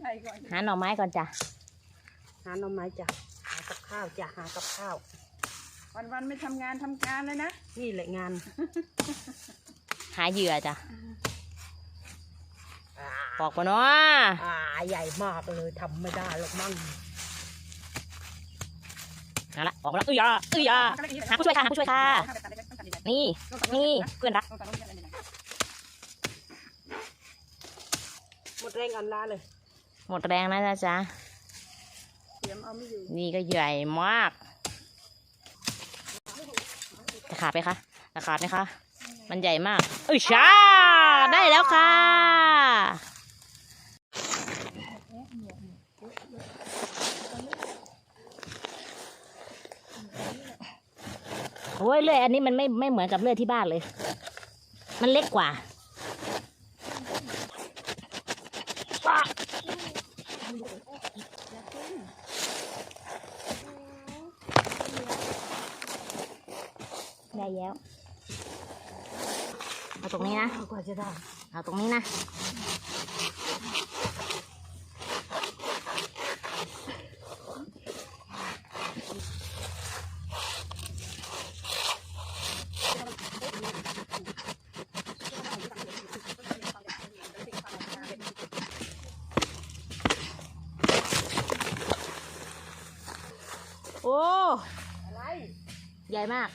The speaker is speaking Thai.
ใหญ่ก่อนหาหน่อไม้ก่อนจ้ะหาหน่อไม้จ้ะหากับข้าวจ้ะหากับข้าว วันวันๆไม่ทำงานทำการเลยนะนี่แหละงาน หาเหยื่อจ้ะอ่าบอกปะเนาะอ่าใหญ่มากเลยทำไม่ได้หรอกมั่งเอาละออกมาแล้วเอ้ยอะเอ้ยอะหาผู้ช่วยค่ะหาผู้ช่วยค่ะ นี่ นี่เพื่อนรัก หมดแรงอันลาเลย หมดแรงนะจ๊ะจ๊ะเตรียมเอาไม่อยู่นี่ก็ใหญ่มากจะขาดไหมคะจะขาดไหมคะ มันใหญ่มากเอ้ยช้าได้แล้วค่ะโอ้ยเลื่อยอันนี้มันไม่ไม่เหมือนกับเลื่อยที่บ้านเลย มันเล็กกว่า ได้แล้วเอาตรงนี้นะกว่าจะได้เอาตรงนี้นะ โอ้ อะไร ใหญ่มาก